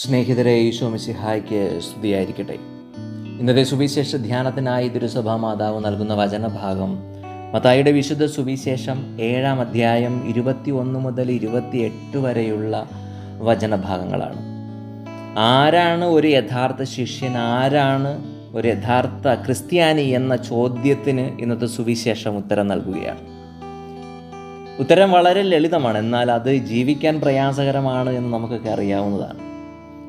സ്നേഹിതരെ ഈശോ മിശിഹായ്ക്ക് സ്തുതിയായിരിക്കട്ടെ. ഇന്നത്തെ സുവിശേഷ ധ്യാനത്തിനായി തിരുസഭാ മാതാവ് നൽകുന്ന വചനഭാഗം മത്തായിയുടെ വിശുദ്ധ സുവിശേഷം ഏഴാം അധ്യായം ഇരുപത്തി ഒന്ന് മുതൽ ഇരുപത്തിയെട്ട് വരെയുള്ള വചനഭാഗങ്ങളാണ്. ആരാണ് ഒരു യഥാർത്ഥ ശിഷ്യൻ? ആരാണ് ഒരു യഥാർത്ഥ ക്രിസ്ത്യാനി എന്ന ചോദ്യത്തിന് ഇന്നത്തെ സുവിശേഷം ഉത്തരം നൽകുകയാണ്. ഉത്തരം വളരെ ലളിതമാണ്. എന്നാൽ അത് ജീവിക്കാൻ പ്രയാസകരമാണ് എന്ന് നമുക്കൊക്കെ അറിയാവുന്നതാണ്.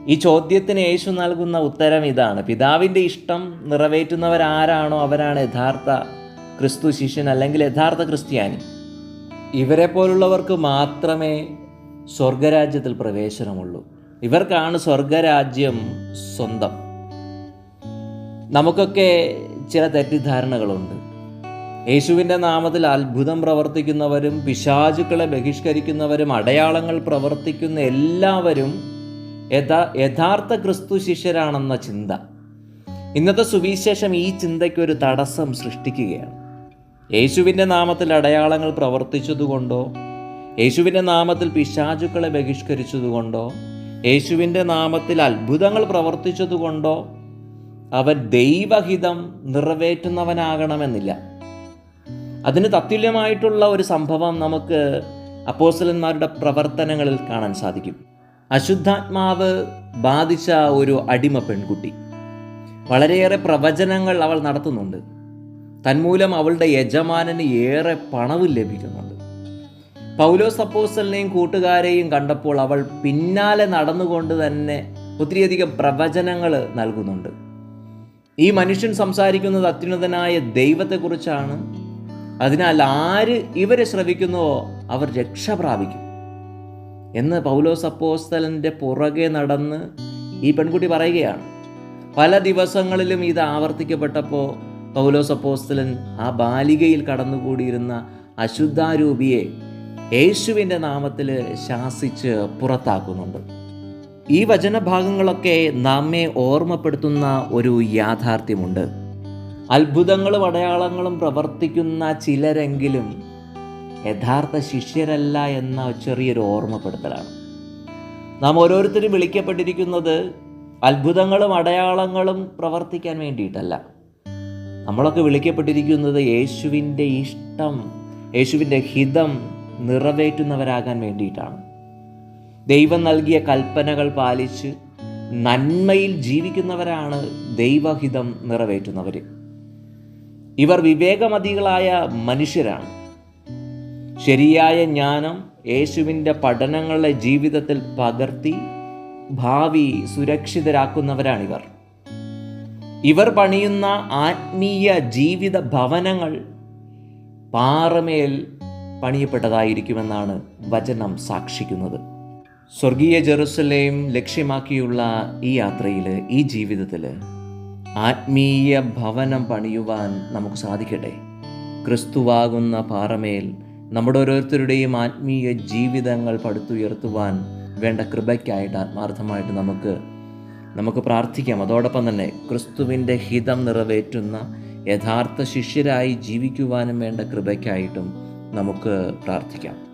ഈ ചോദ്യത്തിന് യേശു നൽകുന്ന ഉത്തരം ഇതാണ്. പിതാവിന്റെ ഇഷ്ടം നിറവേറ്റുന്നവരാരാണോ അവരാണ് യഥാർത്ഥ ക്രിസ്തു ശിഷ്യൻ അല്ലെങ്കിൽ യഥാർത്ഥ ക്രിസ്ത്യാനി? ഇവരെ പോലുള്ളവർക്ക് മാത്രമേ സ്വർഗരാജ്യത്തിൽ പ്രവേശനമുള്ളൂ. ഇവർക്കാണ് സ്വർഗരാജ്യം സ്വന്തം. നമുക്കൊക്കെ ചില തെറ്റിദ്ധാരണകളുണ്ട്. യേശുവിന്റെ നാമത്തിൽ അത്ഭുതം പ്രവർത്തിക്കുന്നവരും പിശാചുക്കളെ ബഹിഷ്കരിക്കുന്നവരും അടയാളങ്ങൾ പ്രവർത്തിക്കുന്ന എല്ലാവരും യഥാ യഥാർത്ഥ ക്രിസ്തു ശിഷ്യരാണെന്ന ചിന്ത. ഇന്നത്തെ സുവിശേഷം ഈ ചിന്തയ്ക്ക് ഒരു തടസ്സം സൃഷ്ടിക്കുകയാണ്. യേശുവിന്റെ നാമത്തിൽ അടയാളങ്ങൾ പ്രവർത്തിച്ചതുകൊണ്ടോ യേശുവിന്റെ നാമത്തിൽ പിശാചുക്കളെ ബഹിഷ്കരിച്ചതുകൊണ്ടോ യേശുവിന്റെ നാമത്തിൽ അത്ഭുതങ്ങൾ പ്രവർത്തിച്ചതുകൊണ്ടോ അവൻ ദൈവഹിതം നിറവേറ്റുന്നവനാകണമെന്നില്ല. അതിന് തത്തുല്യമായിട്ടുള്ള ഒരു സംഭവം നമുക്ക് അപ്പോസ്റ്റലന്മാരുടെ പ്രവർത്തനങ്ങളിൽ കാണാൻ സാധിക്കും. അശുദ്ധാത്മാവ് ബാധിച്ച ഒരു അടിമ പെൺകുട്ടി. വളരെയേറെ പ്രവചനങ്ങൾ അവൾ നടത്തുന്നുണ്ട്. തന്മൂലം അവളുടെ യജമാനന് ഏറെ പണവും ലഭിക്കുന്നുണ്ട്. പൗലോസ് അപ്പോസ്റ്റലിനെയും കൂട്ടുകാരെയും കണ്ടപ്പോൾ അവൾ പിന്നാലെ നടന്നുകൊണ്ട് തന്നെ ഒത്തിരിയധികം പ്രവചനങ്ങൾ നൽകുന്നുണ്ട്. ഈ മനുഷ്യൻ സംസാരിക്കുന്നത് അത്യുന്നതനായ ദൈവത്തെക്കുറിച്ചാണ്. അതിനാൽ ആര് ഇവരെ ശ്രവിക്കുന്നുവോ അവർ രക്ഷ പ്രാപിക്കും എന്ന് പൗലോസ് അപ്പോസ്തലന്റെ പുറകെ നടന്ന് ഈ പെൺകുട്ടി പറയുകയാണ്. പല ദിവസങ്ങളിലും ഇത് ആവർത്തിക്കപ്പെട്ടപ്പോൾ പൗലോസ് അപ്പോസ്തലൻ ആ ബാലികയിൽ കടന്നുകൂടിയിരുന്ന അശുദ്ധാരൂപിയെ യേശുവിന്റെ നാമത്തിൽ ശാസിച്ച് പുറത്താക്കുന്നുണ്ട്. ഈ വചനഭാഗങ്ങളൊക്കെ നമ്മെ ഓർമ്മപ്പെടുത്തുന്ന ഒരു യാഥാർത്ഥ്യമുണ്ട്. അത്ഭുതങ്ങളും അടയാളങ്ങളും പ്രവർത്തിക്കുന്ന ചിലരെങ്കിലും യഥാർത്ഥ ശിഷ്യരല്ല എന്ന ചെറിയൊരു ഓർമ്മപ്പെടുത്തലാണ്. നാം ഓരോരുത്തരും വിളിക്കപ്പെട്ടിരിക്കുന്നത് അത്ഭുതങ്ങളും അടയാളങ്ങളും പ്രവർത്തിക്കാൻ വേണ്ടിയിട്ടല്ല. നമ്മളൊക്കെ വിളിക്കപ്പെട്ടിരിക്കുന്നത് യേശുവിന്റെ ഇഷ്ടം യേശുവിന്റെ ഹിതം നിറവേറ്റുന്നവരാകാൻ വേണ്ടിയിട്ടാണ്. ദൈവം നൽകിയ കൽപ്പനകൾ പാലിച്ച് നന്മയിൽ ജീവിക്കുന്നവരാണ് ദൈവഹിതം നിറവേറ്റുന്നവർ ഇവർ വിവേകമതികളായ മനുഷ്യരാണ്. ശരിയായ ജ്ഞാനം യേശുവിന്റെ പഠനങ്ങളെ ജീവിതത്തിൽ പകർത്തി ഭാവി സുരക്ഷിതരാക്കുന്നവരാണിവർ. ഇവർ പണിയുന്ന ആത്മീയ ജീവിത ഭവനങ്ങൾ പാറമേൽ പണിയപ്പെട്ടതായിരിക്കുമെന്നാണ് വചനം സാക്ഷിക്കുന്നത്. സ്വർഗീയ ജെറുസലേം ലക്ഷ്യമാക്കിയുള്ള ഈ യാത്രയിൽ ഈ ജീവിതത്തിൽ ആത്മീയ ഭവനം പണിയുവാൻ നമുക്ക് സാധിക്കട്ടെ? ക്രിസ്തുവാകുന്ന പാറമേൽ നമ്മുടെ ഓരോരുത്തരുടെയും ആത്മീയ ജീവിതങ്ങൾ പടുത്തുയർത്തുവാൻ വേണ്ട കൃപയ്ക്കായിട്ട് ആത്മാർത്ഥമായിട്ട് നമുക്ക് നമുക്ക് പ്രാർത്ഥിക്കാം. അതോടൊപ്പം തന്നെ ക്രിസ്തുവിന്റെ ഹിതം നിറവേറ്റുന്ന യഥാർത്ഥ ശിഷ്യരായി ജീവിക്കുവാനും വേണ്ട കൃപയ്ക്കായിട്ടും നമുക്ക് പ്രാർത്ഥിക്കാം.